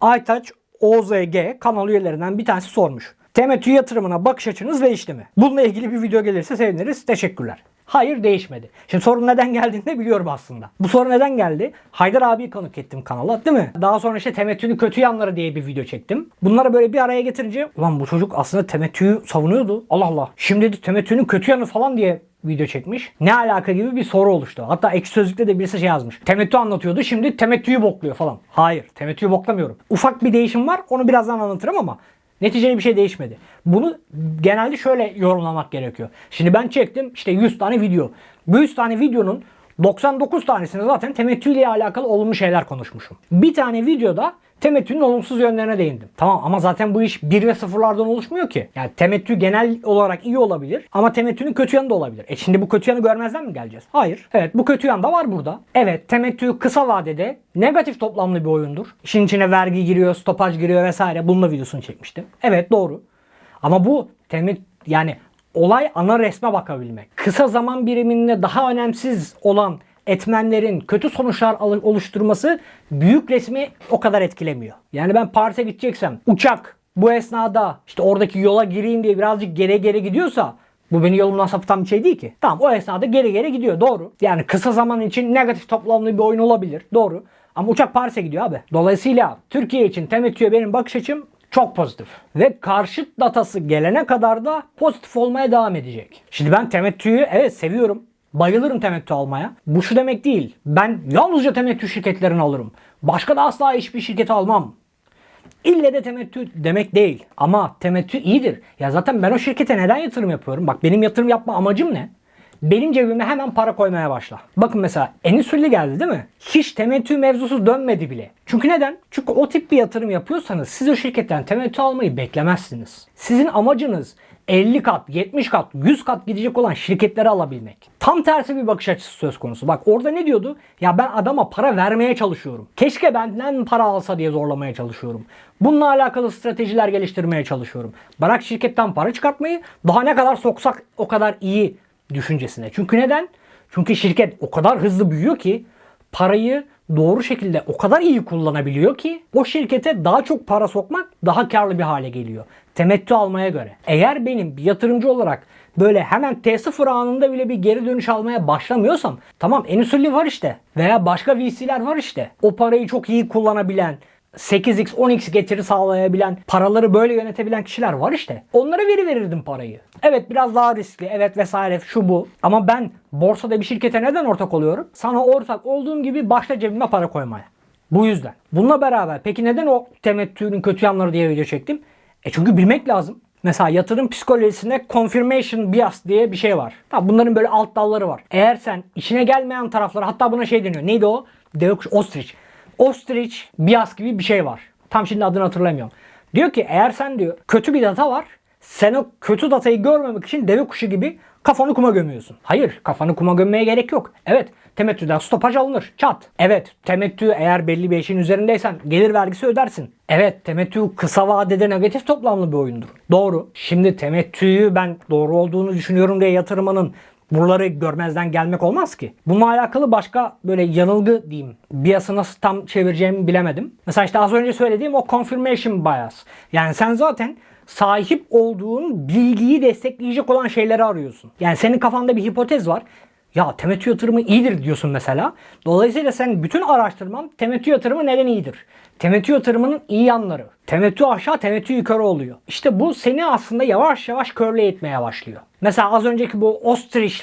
Aytaç OZG kanal üyelerinden bir tanesi sormuş. Temettü yatırımına bakış açınız değişti mi? Bununla ilgili bir video gelirse seviniriz. Teşekkürler. Hayır değişmedi. Şimdi sorun neden geldiğini de biliyorum aslında. Bu soru neden geldi? Haydar abiyi konuk ettim kanala değil mi? Daha sonra işte temettünün kötü yanları diye bir video çektim. Bunları böyle bir araya getirince ulan bu çocuk aslında temettüyü savunuyordu. Allah Allah. Şimdi de temettünün kötü yanı falan diye video çekmiş. Ne alaka gibi bir soru oluştu. Hatta ekşi sözlükte de birisi şey yazmış. Temettü anlatıyordu şimdi temettüyü bokluyor falan. Hayır temettüyü boklamıyorum. Ufak bir değişim var onu birazdan anlatırım ama Neticede bir şey değişmedi. Bunu genelde şöyle yorumlamak gerekiyor. Şimdi ben çektim işte 100 tane video. Bu 100 tane videonun 99 tanesinde zaten temettü ile alakalı olumlu şeyler konuşmuşum. Bir tane videoda temettünün olumsuz yönlerine değindim. Tamam ama zaten bu iş 1 ve 0'lardan oluşmuyor ki. Yani temettü genel olarak iyi olabilir ama temettünün kötü yanı da olabilir. E şimdi bu kötü yanı görmezden mi geleceğiz? Hayır. Evet bu kötü yan da var burada. Evet temettü kısa vadede negatif toplamlı bir oyundur. İşin içine vergi giriyor, stopaj giriyor vesaire. Bununla videosunu çekmiştim. Evet doğru. Ama bu temet yani olay ana resme bakabilmek. Kısa zaman biriminde daha önemsiz olan etmenlerin kötü sonuçlar oluşturması büyük resmi o kadar etkilemiyor. Yani ben Paris'e gideceksem uçak bu esnada işte oradaki yola gireyim diye birazcık geri geri gidiyorsa bu beni yolumdan sapıtan bir şey değil ki. Tamam o esnada geri geri gidiyor doğru. Yani kısa zaman için negatif toplamlı bir oyun olabilir doğru. Ama uçak Paris'e gidiyor abi. Dolayısıyla Türkiye için temettüye benim bakış açım çok pozitif. Ve karşıt datası gelene kadar da pozitif olmaya devam edecek. Şimdi ben temettüyü evet seviyorum. Bayılırım temettü almaya. Bu şu demek değil. Ben yalnızca temettü şirketlerini alırım. Başka da asla hiçbir şirketi almam. İlle de temettü demek değil. Ama temettü iyidir. Ya zaten ben o şirkete neden yatırım yapıyorum? Bak benim yatırım yapma amacım ne? Benim cebime hemen para koymaya başla. Bakın mesela Endüstrili geldi değil mi? Hiç temettü mevzusu dönmedi bile. Çünkü neden? Çünkü o tip bir yatırım yapıyorsanız siz o şirketten temettü almayı beklemezsiniz. Sizin amacınız 50 kat, 70 kat, 100 kat gidecek olan şirketleri alabilmek. Tam tersi bir bakış açısı söz konusu. Bak orada ne diyordu? Ya ben adama para vermeye çalışıyorum. Keşke benden para alsa diye zorlamaya çalışıyorum. Bununla alakalı stratejiler geliştirmeye çalışıyorum. Bırak şirketten para çıkartmayı daha ne kadar soksak o kadar iyi düşüncesine. Çünkü neden? Çünkü şirket o kadar hızlı büyüyor ki parayı doğru şekilde o kadar iyi kullanabiliyor ki o şirkete daha çok para sokmak daha karlı bir hale geliyor. Temettü almaya göre. Eğer benim bir yatırımcı olarak böyle hemen T0 anında bile bir geri dönüş almaya başlamıyorsam tamam Endüstrili var işte veya başka VC'ler var işte. O parayı çok iyi kullanabilen 8x 10x getiri sağlayabilen, paraları böyle yönetebilen kişiler var işte. Onlara veri verirdim parayı. Evet biraz daha riskli, evet vesaire şu bu. Ama ben borsada bir şirkete neden ortak oluyorum? Sana ortak olduğum gibi başta cebime para koymaya. Bu yüzden. Bununla beraber peki neden o temettünün kötü yanları diye video çektim? E çünkü bilmek lazım. Mesela yatırım psikolojisinde confirmation bias diye bir şey var. Tamam bunların böyle alt dalları var. Eğer sen işine gelmeyen tarafları hatta buna şey deniyor. Neydi o? Deok Ostrich. Ostrich bias gibi bir şey var. Tam şimdi adını hatırlamıyorum. Diyor ki eğer sen diyor kötü bir data var. Sen o kötü datayı görmemek için deve kuşu gibi kafanı kuma gömüyorsun. Hayır kafanı kuma gömmeye gerek yok. Evet temettüden stopaj alınır. Çat. Evet temettü eğer belli bir işin üzerindeysen gelir vergisi ödersin. Evet temettü kısa vadede negatif toplamlı bir oyundur. Doğru. Şimdi temettüyü ben doğru olduğunu düşünüyorum diye yatırmanın buraları görmezden gelmek olmaz ki. Bununla alakalı başka böyle yanılgı diyeyim. Bias'ı nasıl tam çevireceğimi bilemedim. Mesela işte az önce söylediğim o confirmation bias. Yani sen zaten sahip olduğun bilgiyi destekleyecek olan şeyleri arıyorsun. Yani senin kafanda bir hipotez var. Ya temettü yatırımı iyidir diyorsun mesela. Dolayısıyla sen bütün araştırman temettü yatırımı neden iyidir? Temettü yatırımının iyi yanları. Temettü aşağı, temettü yukarı oluyor. İşte bu seni aslında yavaş yavaş körle etmeye başlıyor. Mesela az önceki bu ostrich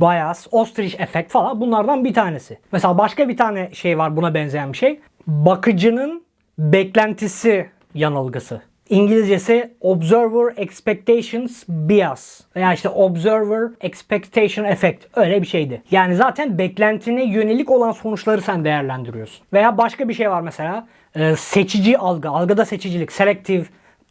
bias, ostrich efekt falan bunlardan bir tanesi. Mesela başka bir tane şey var buna benzeyen bir şey. Bakıcının beklentisi yanılgısı. İngilizcesi Observer Expectations Bias veya işte Observer Expectation Effect öyle bir şeydi. Yani zaten beklentine yönelik olan sonuçları sen değerlendiriyorsun. Veya başka bir şey var mesela e, seçici algı, algıda seçicilik, selective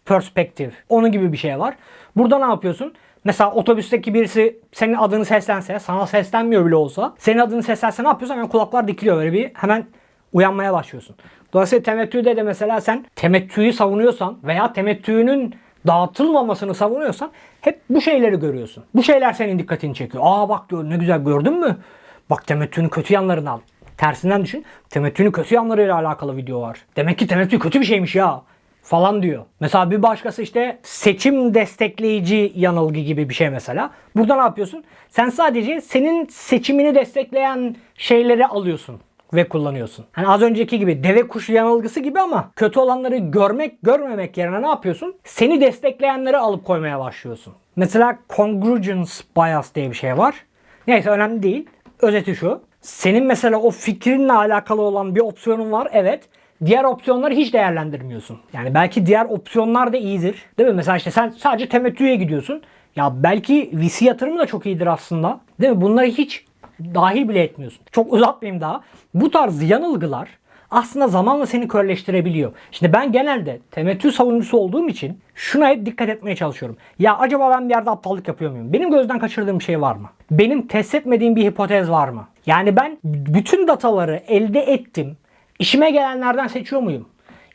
perspective onun gibi bir şey var. Burada ne yapıyorsun? Mesela otobüsteki birisi senin adını seslense, sana seslenmiyor bile olsa, senin adını seslense ne yapıyorsun? Hemen kulaklar dikiliyor böyle bir hemen uyanmaya başlıyorsun. Dolayısıyla temettüde de mesela sen temettüyü savunuyorsan veya temettüğünün dağıtılmamasını savunuyorsan hep bu şeyleri görüyorsun. Bu şeyler senin dikkatini çekiyor. Aa bak diyor ne güzel gördün mü? Bak temettünün kötü yanlarını al. Tersinden düşün. Temettünün kötü yanlarıyla alakalı video var. Demek ki temettü kötü bir şeymiş ya falan diyor. Mesela bir başkası işte seçim destekleyici yanılgı gibi bir şey mesela. Burada ne yapıyorsun? Sen sadece senin seçimini destekleyen şeyleri alıyorsun ve kullanıyorsun. Hani az önceki gibi deve kuşu yanılgısı gibi ama kötü olanları görmek görmemek yerine ne yapıyorsun? Seni destekleyenleri alıp koymaya başlıyorsun. Mesela congruence bias diye bir şey var. Neyse önemli değil. Özeti şu. Senin mesela o fikrinle alakalı olan bir opsiyonun var. Evet. Diğer opsiyonları hiç değerlendirmiyorsun. Yani belki diğer opsiyonlar da iyidir. Değil mi? Mesela işte sen sadece temettüye gidiyorsun. Ya belki VC yatırımı da çok iyidir aslında. Değil mi? Bunları hiç dahil bile etmiyorsun. Çok uzatmayayım daha. Bu tarz yanılgılar aslında zamanla seni körleştirebiliyor. Şimdi ben genelde temettü savunucusu olduğum için şuna hep dikkat etmeye çalışıyorum. Ya acaba ben bir yerde aptallık yapıyor muyum? Benim gözden kaçırdığım bir şey var mı? Benim test etmediğim bir hipotez var mı? Yani ben bütün dataları elde ettim. İşime gelenlerden seçiyor muyum?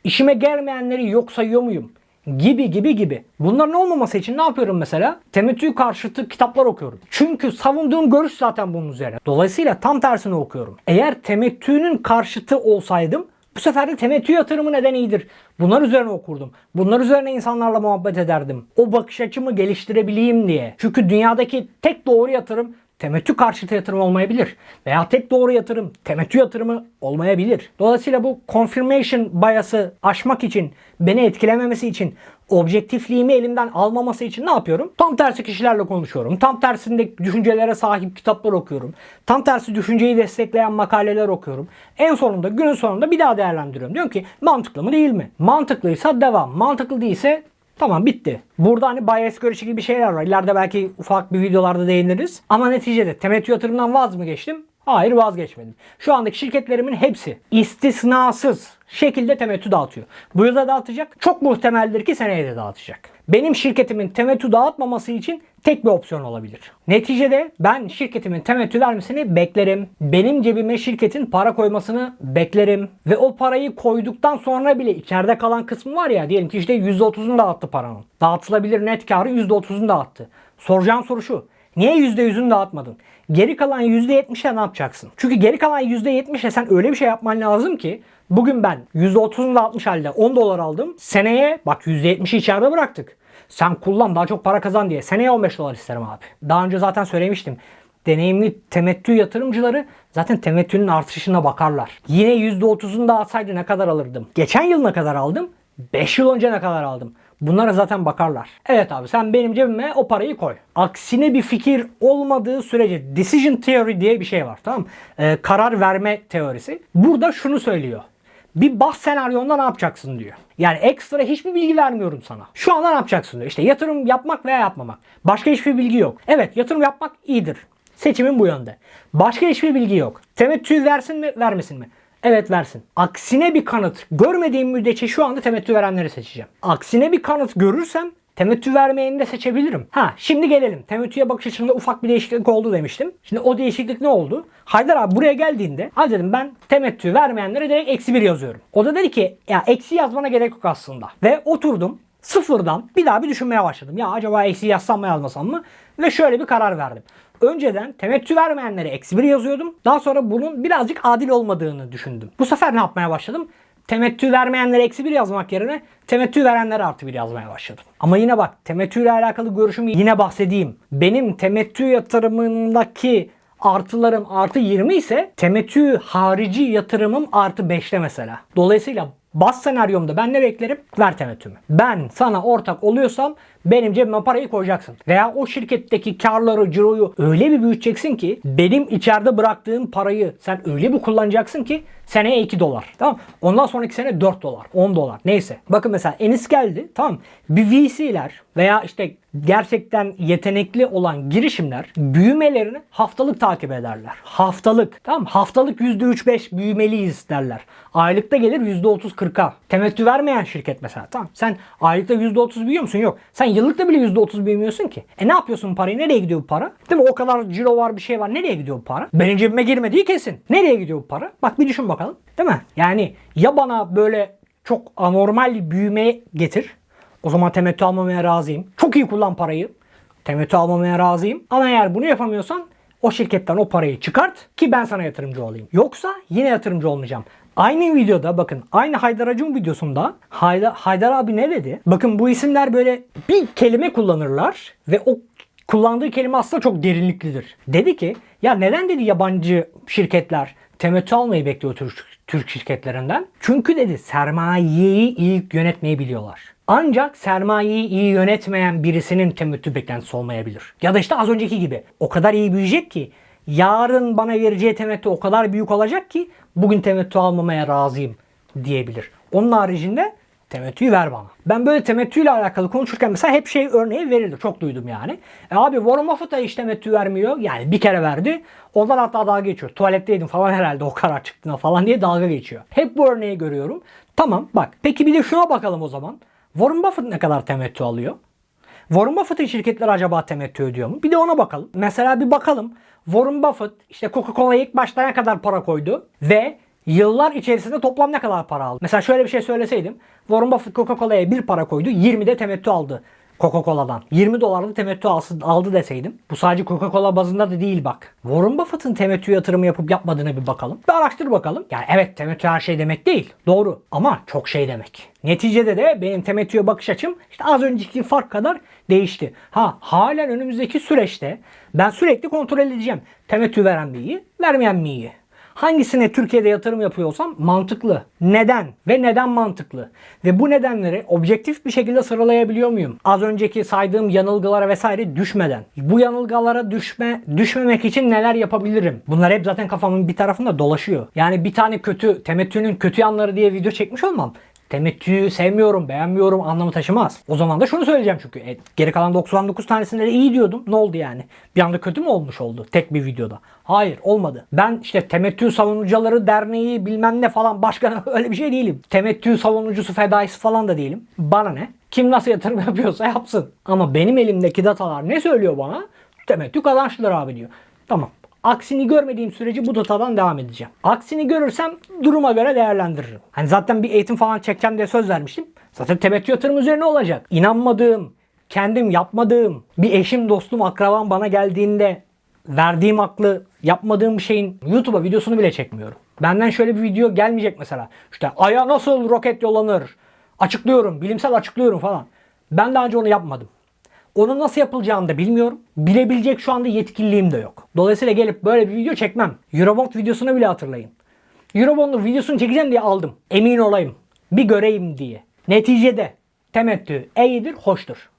İşime gelmeyenleri yok sayıyor muyum? Gibi gibi gibi. Bunların olmaması için ne yapıyorum mesela? Temettü karşıtı kitaplar okuyorum. Çünkü savunduğum görüş zaten bunun üzerine. Dolayısıyla tam tersini okuyorum. Eğer temettünün karşıtı olsaydım bu sefer de temettü yatırımı neden iyidir? Bunlar üzerine okurdum. Bunlar üzerine insanlarla muhabbet ederdim. O bakış açımı geliştirebileyim diye. Çünkü dünyadaki tek doğru yatırım temettü karşıtı yatırım olmayabilir. Veya tek doğru yatırım temettü yatırımı olmayabilir. Dolayısıyla bu confirmation bias'ı aşmak için, beni etkilememesi için, objektifliğimi elimden almaması için ne yapıyorum? Tam tersi kişilerle konuşuyorum. Tam tersinde düşüncelere sahip kitaplar okuyorum. Tam tersi düşünceyi destekleyen makaleler okuyorum. En sonunda günün sonunda bir daha değerlendiriyorum. Diyorum ki mantıklı mı değil mi? Mantıklıysa devam. Mantıklı değilse Tamam bitti. Burada hani bias görüşü gibi şeyler var. İleride belki ufak bir videolarda değiniriz. Ama neticede temettü yatırımdan vaz mı geçtim? Hayır vazgeçmedim. Şu andaki şirketlerimin hepsi istisnasız şekilde temettü dağıtıyor. Bu yılda dağıtacak. Çok muhtemeldir ki seneye de dağıtacak. Benim şirketimin temettü dağıtmaması için tek bir opsiyon olabilir. Neticede ben şirketimin temettü vermesini beklerim. Benim cebime şirketin para koymasını beklerim. Ve o parayı koyduktan sonra bile içeride kalan kısmı var ya diyelim ki işte %30'unu dağıttı paranın. Dağıtılabilir net karı %30'unu dağıttı. Soracağım soru şu. Niye %100'ünü dağıtmadın? Geri kalan %70'e ne yapacaksın? Çünkü geri kalan %70'e sen öyle bir şey yapman lazım ki bugün ben %30'unu dağıtmış halde 10 dolar aldım. Seneye bak %70'i içeride bıraktık. Sen kullan daha çok para kazan diye. Seneye 15 dolar isterim abi. Daha önce zaten söylemiştim. Deneyimli temettü yatırımcıları zaten temettünün artışına bakarlar. Yine %30'unu dağıtsaydı ne kadar alırdım? Geçen yıl ne kadar aldım? 5 yıl önce ne kadar aldım? Bunlara zaten bakarlar. Evet abi sen benim cebime o parayı koy. Aksine bir fikir olmadığı sürece decision theory diye bir şey var tamam mı? Ee, karar verme teorisi. Burada şunu söylüyor. Bir bahs senaryonda ne yapacaksın diyor. Yani ekstra hiçbir bilgi vermiyorum sana. Şu anda ne yapacaksın diyor. İşte yatırım yapmak veya yapmamak. Başka hiçbir bilgi yok. Evet yatırım yapmak iyidir. Seçimin bu yönde. Başka hiçbir bilgi yok. Temettü versin mi vermesin mi? Evet versin. Aksine bir kanıt görmediğim müddetçe şu anda temettü verenleri seçeceğim. Aksine bir kanıt görürsem temettü vermeyeni de seçebilirim. Ha şimdi gelelim. Temettüye bakış açımda ufak bir değişiklik oldu demiştim. Şimdi o değişiklik ne oldu? Haydar abi buraya geldiğinde abi dedim ben temettü vermeyenlere direkt eksi bir yazıyorum. O da dedi ki ya eksi yazmana gerek yok aslında. Ve oturdum sıfırdan bir daha bir düşünmeye başladım. Ya acaba eksi yazsam mı yazmasam mı? Ve şöyle bir karar verdim. Önceden temettü vermeyenlere eksi bir yazıyordum. Daha sonra bunun birazcık adil olmadığını düşündüm. Bu sefer ne yapmaya başladım? Temettü vermeyenlere eksi bir yazmak yerine temettü verenlere artı bir yazmaya başladım. Ama yine bak temettü ile alakalı görüşümü yine bahsedeyim. Benim temettü yatırımındaki artılarım artı 20 ise temettü harici yatırımım artı 5'te mesela. Dolayısıyla bas senaryomda ben ne beklerim? Ver temettümü. Ben sana ortak oluyorsam benim cebime parayı koyacaksın. Veya o şirketteki karları, ciroyu öyle bir büyüteceksin ki benim içeride bıraktığım parayı sen öyle bir kullanacaksın ki seneye 2 dolar. Tamam Ondan sonraki sene 4 dolar, 10 dolar neyse. Bakın mesela Enis geldi. Tamam Bir VC'ler veya işte gerçekten yetenekli olan girişimler büyümelerini haftalık takip ederler. Haftalık. Tamam Haftalık %3-5 büyümeliyiz derler. Aylıkta gelir %30-40'a. Temettü vermeyen şirket mesela. Tamam Sen aylıkta %30 büyüyor musun? Yok. Sen yıllıkta bile %30 büyümüyorsun ki. E ne yapıyorsun bu parayı? Nereye gidiyor bu para? Değil mi? O kadar ciro var bir şey var. Nereye gidiyor bu para? Benim cebime girmediği kesin. Nereye gidiyor bu para? Bak bir düşün bakalım. Değil mi? Yani ya bana böyle çok anormal büyüme getir. O zaman temettü almamaya razıyım. Çok iyi kullan parayı. Temettü almamaya razıyım. Ama eğer bunu yapamıyorsan O şirketten o parayı çıkart ki ben sana yatırımcı olayım. Yoksa yine yatırımcı olmayacağım. Aynı videoda bakın aynı Haydar Acun videosunda Haydar, Haydar abi ne dedi? Bakın bu isimler böyle bir kelime kullanırlar ve o kullandığı kelime aslında çok derinliklidir. Dedi ki ya neden dedi yabancı şirketler temettü almayı bekliyor Türk, Türk şirketlerinden? Çünkü dedi sermayeyi iyi yönetmeyi biliyorlar. Ancak sermayeyi iyi yönetmeyen birisinin temettü beklentisi olmayabilir. Ya da işte az önceki gibi o kadar iyi büyüyecek ki yarın bana vereceği temettü o kadar büyük olacak ki bugün temettü almamaya razıyım diyebilir. Onun haricinde temettüyü ver bana. Ben böyle temettüyle alakalı konuşurken mesela hep şey örneği verilir. Çok duydum yani. E abi Warren Buffett da hiç temettü vermiyor. Yani bir kere verdi. Ondan hatta dalga geçiyor. Tuvaletteydim falan herhalde o karar çıktığına falan diye dalga geçiyor. Hep bu örneği görüyorum. Tamam bak. Peki bir de şuna bakalım o zaman. Warren Buffett ne kadar temettü alıyor? Warren Buffett'ın şirketleri acaba temettü ödüyor mu? Bir de ona bakalım. Mesela bir bakalım. Warren Buffett işte Coca-Cola'ya ilk başta ne kadar para koydu ve yıllar içerisinde toplam ne kadar para aldı? Mesela şöyle bir şey söyleseydim. Warren Buffett Coca-Cola'ya bir para koydu. 20 de temettü aldı Coca-Cola'dan. 20 dolarlık temettü aldı deseydim. Bu sadece Coca-Cola bazında da değil bak. Warren Buffett'ın temettü yatırımı yapıp yapmadığını bir bakalım. Bir araştır bakalım. Yani evet temettü her şey demek değil. Doğru. Ama çok şey demek. Neticede de benim temettüye bakış açım işte az önceki fark kadar değişti. Ha halen önümüzdeki süreçte ben sürekli kontrol edeceğim. Temettü veren mi iyi, vermeyen mi iyi? Hangisine Türkiye'de yatırım yapıyorsam mantıklı. Neden? Ve neden mantıklı? Ve bu nedenleri objektif bir şekilde sıralayabiliyor muyum? Az önceki saydığım yanılgılara vesaire düşmeden. Bu yanılgılara düşme düşmemek için neler yapabilirim? Bunlar hep zaten kafamın bir tarafında dolaşıyor. Yani bir tane kötü, temettünün kötü yanları diye video çekmiş olmam temettüyü sevmiyorum, beğenmiyorum anlamı taşımaz. O zaman da şunu söyleyeceğim çünkü. E, geri kalan 99 tanesinde de iyi diyordum. Ne oldu yani? Bir anda kötü mü olmuş oldu tek bir videoda? Hayır olmadı. Ben işte temettü savunucuları derneği bilmem ne falan başka öyle bir şey değilim. Temettü savunucusu fedaisi falan da değilim. Bana ne? Kim nasıl yatırım yapıyorsa yapsın. Ama benim elimdeki datalar ne söylüyor bana? Temettü kazançlıdır abi diyor. Tamam. Aksini görmediğim sürece bu datadan devam edeceğim. Aksini görürsem duruma göre değerlendiririm. Hani zaten bir eğitim falan çekeceğim diye söz vermiştim. Zaten temettü yatırım üzerine olacak. İnanmadığım, kendim yapmadığım, bir eşim, dostum, akrabam bana geldiğinde verdiğim aklı yapmadığım bir şeyin YouTube'a videosunu bile çekmiyorum. Benden şöyle bir video gelmeyecek mesela. İşte aya nasıl roket yollanır? Açıklıyorum, bilimsel açıklıyorum falan. Ben daha önce onu yapmadım. Onun nasıl yapılacağını da bilmiyorum. Bilebilecek şu anda yetkililiğim de yok. Dolayısıyla gelip böyle bir video çekmem. Eurobond videosunu bile hatırlayın. Eurobond'un videosunu çekeceğim diye aldım. Emin olayım. Bir göreyim diye. Neticede temettü iyidir, hoştur.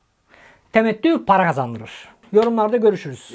Temettü para kazandırır. Yorumlarda görüşürüz.